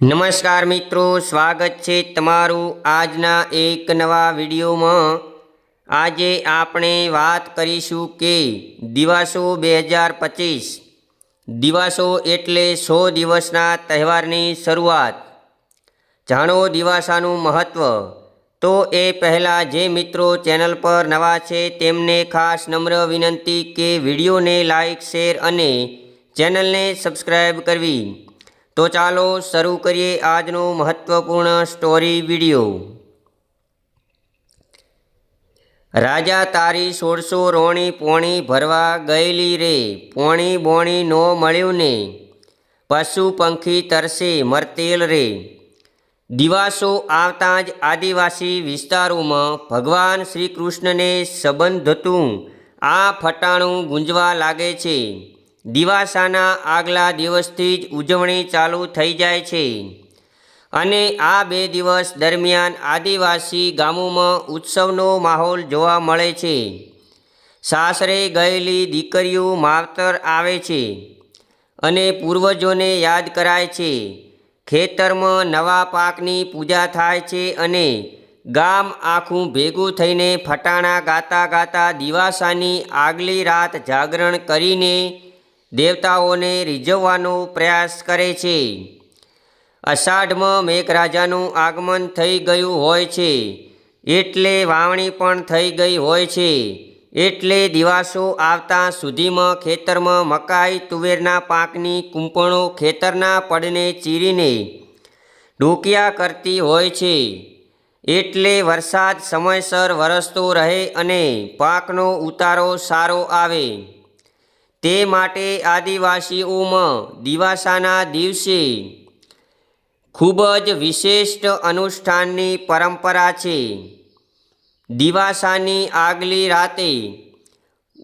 નમસ્કાર મિત્રો, સ્વાગત છે તમારું આજના એક નવા વિડીયોમાં. આજે આપણે વાત કરીશું કે દિવાસો બે હજાર પચીસ. દિવાસો એટલે સો દિવસના તહેવારની શરૂઆત. જાણો દિવાસાનું મહત્ત્વ તો એ પહેલાં જે મિત્રો ચેનલ પર નવા છે તેમને ખાસ નમ્ર વિનંતી કે વિડીયોને લાઇક શેર અને ચેનલને સબસ્ક્રાઈબ કરવી. તો ચાલો શરૂ કરીએ આજનો મહત્વપૂર્ણ સ્ટોરી વીડિયો રાજા તારી સોળસો રોણી પોણી ભરવા ગયેલી રે, પોણી બોણી નો મળ્યું ને. પશુ પંખી તરસે મરતેલ રે. દિવાસો આવતાં જ આદિવાસી વિસ્તારોમાં ભગવાન શ્રી કૃષ્ણને સંબંધતું આ ફટાણું ગુંજવા લાગે છે. દિવાસાના આગલા દિવસથી જ ઉજવણી ચાલુ થઈ જાય છે. અને આ બે દિવસ દરમિયાન આદિવાસી ગામોમાં ઉત્સવનો માહોલ જોવા મળે છે. સાસરે ગયેલી દીકરીઓ માવતર આવે છે અને પૂર્વજોને યાદ કરાય છે. ખેતરમાં નવા પાકની પૂજા થાય છે અને ગામ આખું ભેગું થઈને ફટાણા ગાતા ગાતા દિવાસાની આગલી રાત જાગરણ કરીને દેવતાઓને રીઝવવાનો પ્રયાસ કરે છે. અષાઢમાં મેઘરાજાનું આગમન થઈ ગયું હોય છે. એટલે વાવણી પણ થઈ ગઈ હોય છે. એટલે દિવાસો આવતા સુધીમાં ખેતરમાં મકાઈ, તુવેરના પાકની કૂંપણો ખેતરના પડને ચીરીને ડોકિયા કરતી હોય છે. એટલે વરસાદ સમયસર વરસતો રહે અને પાકનો ઉતારો સારો આવે. તે માટે આદિવાસીઓમાં દિવાસાના દિવસે ખૂબ જ વિશિષ્ટ અનુષ્ઠાનની પરંપરા છે. દિવાસાની આગલી રાતે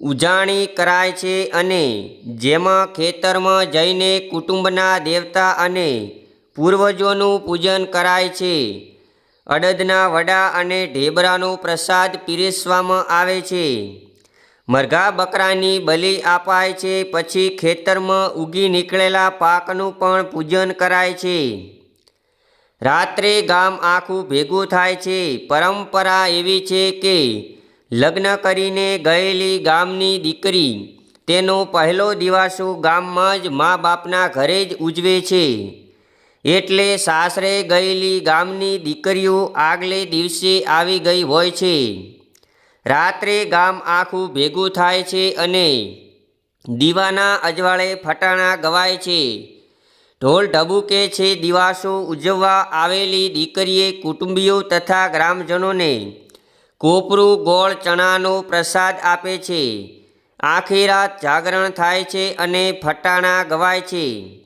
ઉજાણી કરાય છે અને જેમાં ખેતરમાં જઈને કુટુંબના દેવતા અને પૂર્વજોનું પૂજન કરાય છે. અડદના વડા અને ઢેબરાનો પ્રસાદ પીરસવામાં આવે છે. મરઘા બકરાની બલિ અપાય છે, પછી ખેતરમાં ઉગી નીકળેલા પાકનું પણ પૂજન કરાય છે. રાત્રે ગામ આખું ભેગું થાય છે. પરંપરા એવી છે કે લગ્ન કરીને ગયેલી ગામની દીકરી તેનો પહેલો દિવાસો ગામમાં જ મા બાપના ઘરે જ ઉજવે છે. એટલે સાસરે ગયેલી ગામની દીકરીઓ આગલે દિવસે આવી ગઈ હોય છે. રાત્રે ગામ આખું ભેગું થાય છે અને દીવાના અજવાળે ફટાણા ગવાય છે. ઢોલ ઢબુકે છે દિવાસો ઉજવવા આવેલી દીકરીએ કુટુંબીઓ તથા ગ્રામજનોને કોપરું ગોળ ચણાનો પ્રસાદ આપે છે. આખી રાત જાગરણ થાય છે અને ફટાણા ગવાય છે.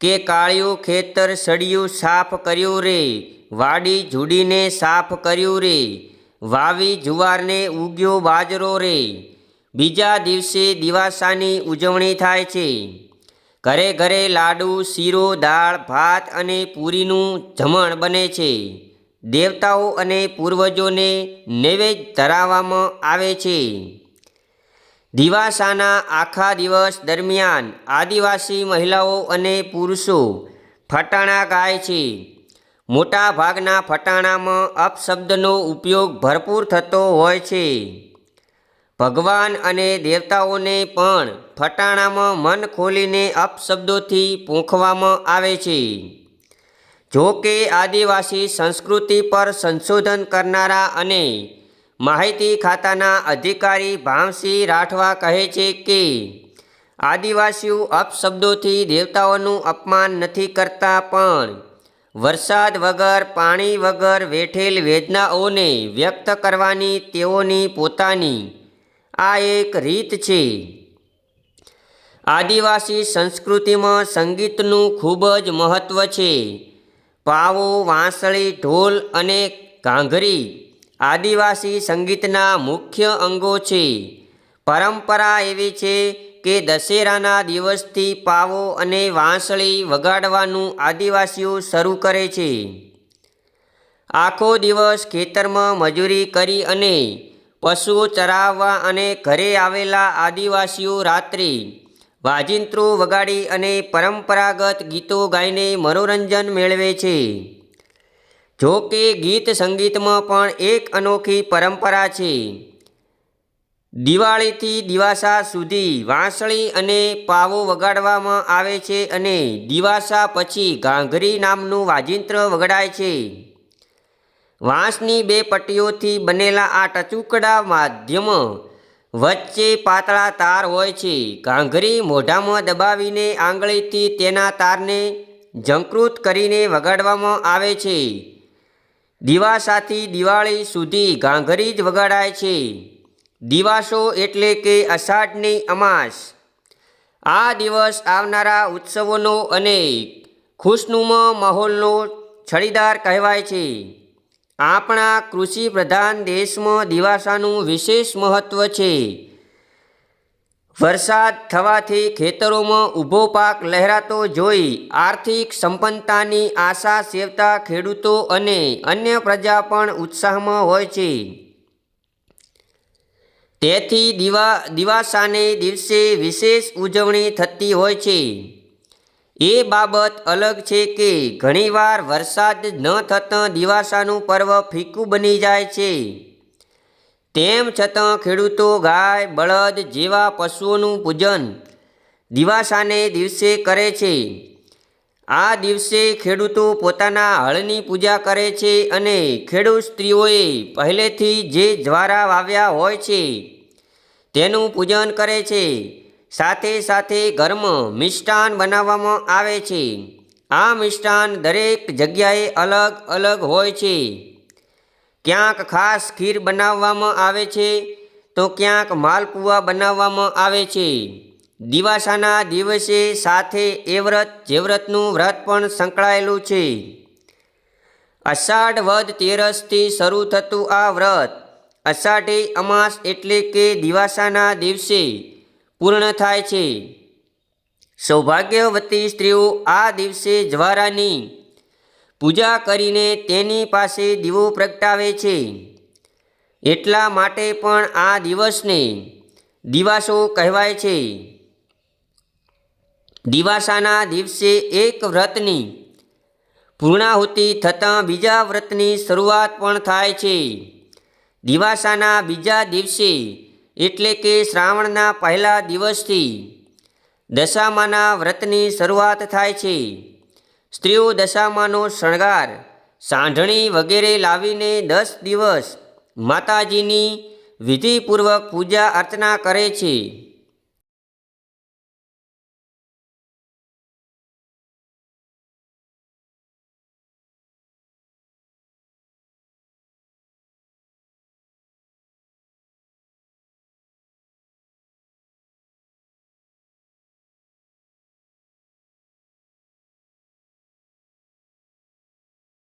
કે કાળિયું ખેતર સળિયું સાફ કર્યું રે, વાડી ઝૂડીને સાફ કર્યું રે વાવી જુવારને ઉગ્યો બાજરો રે. બીજા દિવસે દિવાસાની ઉજવણી થાય છે. ઘરે ઘરે લાડુ, શીરો, દાળ, ભાત અને પૂરીનું જમણ બને છે. દેવતાઓ અને પૂર્વજોને નૈવેદ્ય ધરાવવામાં આવે છે. દિવાસાના આખા દિવસ દરમિયાન આદિવાસી મહિલાઓ અને પુરુષો ફટાણા ગાય છે. મોટા ભાગના ફટાણામાં અપશબ્દનો ઉપયોગ ભરપૂર થતો હોય છે. ભગવાન અને દેવતાઓને પણ ફટાણામાં મન ખોલીને અપશબ્દોથી પૂંખવામાં આવે છે. જો કે આદિવાસી સંસ્કૃતિ પર સંશોધન કરનારા અને માહિતી ખાતાના અધિકારી ભામસિંહ રાઠવા કહે છે કે, આદિવાસીઓ અપશબ્દોથી દેવતાઓનું અપમાન નથી કરતા પણ વરસાદ વગર, પાણી વગર વેઠેલ વેદનાઓને વ્યક્ત કરવાની તેઓની પોતાની આ એક રીત છે. આદિવાસી સંસ્કૃતિમાં સંગીતનું ખૂબ જ મહત્ત્વ છે. પાવો, વાંસળી, ઢોલ અને ઘાંઘરી આદિવાસી સંગીતના મુખ્ય અંગો છે. પરંપરા એવી છે કે દશેરાના દિવસથી પાવો અને વાંસળી વગાડવાનું આદિવાસીઓ શરૂ કરે છે. આખો દિવસ ખેતરમાં મજૂરી કરી અને પશુઓ ચરાવવા અને ઘરે આવેલા આદિવાસીઓ રાત્રે વાજિંત્રો વગાડી અને પરંપરાગત ગીતો ગાઈને મનોરંજન મેળવે છે. જો કે ગીત સંગીતમાં પણ એક અનોખી પરંપરા છે. દિવાળીથી દિવાસા સુધી વાંસળી અને પાવો વગાડવામાં આવે છે અને દિવાસા પછી ઘાંઘરી નામનું વાજિંત્ર વગડાય છે. વાંસની બે પટ્ટીઓથી બનેલા આ ટચુકડા માધ્યમ વચ્ચે પાતળા તાર હોય છે. ઘાંઘરી મોઢામાં દબાવીને આંગળીથી તેના તારને ઝંકૃત કરીને વગાડવામાં આવે છે. દિવાસાથી દિવાળી સુધી ઘાંઘરી જ વગાડાય છે. દિવાસો એટલે કે અષાઢની અમાસ. આ દિવસ આવનારા ઉત્સવોનો અને ખુશનુમા માહોલનો છડીદાર કહેવાય છે. આપણા કૃષિ પ્રધાન દેશમાં દિવાસાનું વિશેષ મહત્ત્વ છે. વરસાદ થવાથી ખેતરોમાં ઊભો પાક લહેરાતો જોઈ આર્થિક સંપન્નતાની આશા સેવતા ખેડૂતો અને અન્ય પ્રજા પણ ઉત્સાહમાં હોય છે. તેથી દિવા, દિવાસાને દિવસે વિશેષ ઉજવણી થતી હોય છે. એ બાબત અલગ છે કે ઘણીવાર વરસાદ ન થતાં દિવાસાનું પર્વ ફીકું બની જાય છે. તેમ છતાં ખેડૂતો ગાય, બળદ જેવા પશુઓનું પૂજન દિવાસાને દિવસે કરે છે. આ દિવસે ખેડૂતો પોતાના હળની પૂજા કરે છે અને ખેડૂત સ્ત્રીઓએ પહેલેથી જે જ્વારા વાવ્યા હોય છે તેનું પૂજન કરે છે. સાથે સાથે ઘરમાં મિષ્ટાન બનાવવામાં આવે છે. આ મિષ્ટાન દરેક જગ્યાએ અલગ અલગ હોય છે. ક્યાંક ખાસ ખીર બનાવવામાં આવે છે, તો ક્યાંક માલપુઆ બનાવવામાં આવે છે. દિવાસાના દિવસે સાથે એ વ્રત જેવ્રતનું વ્રત પણ સંકળાયેલું છે. અષાઢ વદ તેરસથી શરૂ થતું આ વ્રત અષાઢી અમાસ એટલે કે દિવાસાના દિવસે પૂર્ણ થાય છે. સૌભાગ્યવતી સ્ત્રીઓ આ દિવસે જ્વારાની પૂજા કરીને તેની પાસે દીવો પ્રગટાવે છે. એટલા માટે પણ આ દિવસને દિવાસો કહેવાય છે. દિવાસાના દિવસે એક વ્રતની પૂર્ણાહુતિ થતાં બીજા વ્રતની શરૂઆત પણ થાય છે. દિવાસાના બીજા દિવસે, એટલે કે શ્રાવણના પહેલા દિવસથી, દશામાના વ્રતની શરૂઆત થાય છે. સ્ત્રીઓ દશામાનો શણગાર, સાંઢણી વગેરે લાવીને દસ દિવસ માતાજીની વિધિપૂર્વક પૂજા અર્ચના કરે છે.